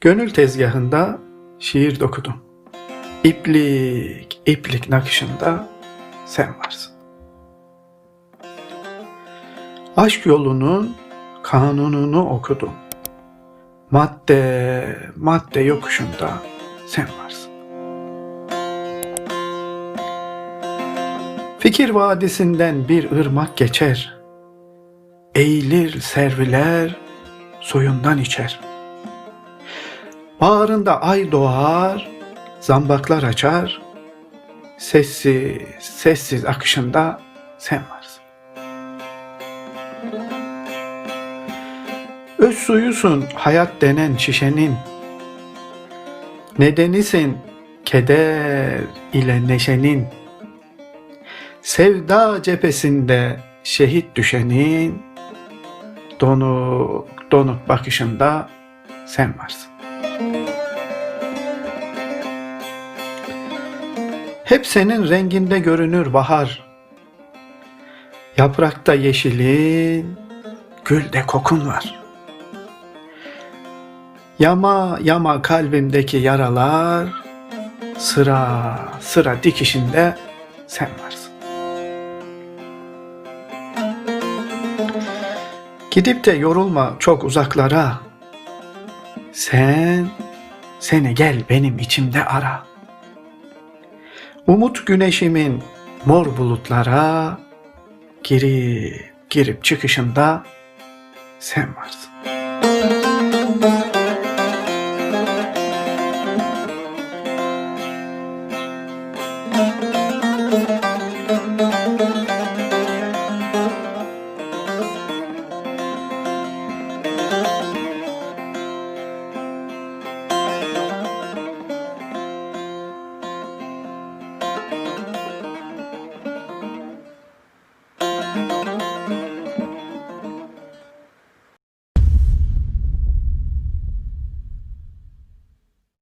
Gönül tezgahında şiir dokudum. İplik, iplik nakışında sen varsın. Aşk yolunun kanununu okudum. Madde, madde yokuşunda sen varsın. Fikir vadisinden bir ırmak geçer. Eğilir serviler, suyundan içer. Bağrında ay doğar, zambaklar açar. Sessiz, sessiz akışında sen varsın. Öz suyusun hayat denen şişenin. Nedenisin keder ile neşenin. Sevda cephesinde şehit düşenin. Donuk donuk bakışında sen varsın. Hep senin renginde görünür bahar. Yaprakta yeşilin, gülde kokun var. Yama yama kalbimdeki yaralar, sıra sıra dikişinde sen varsın. Gidip de yorulma çok uzaklara. Sen, seni gel benim içimde ara. Umut güneşimin mor bulutlara girip girip çıkışında sen varsın. Müzik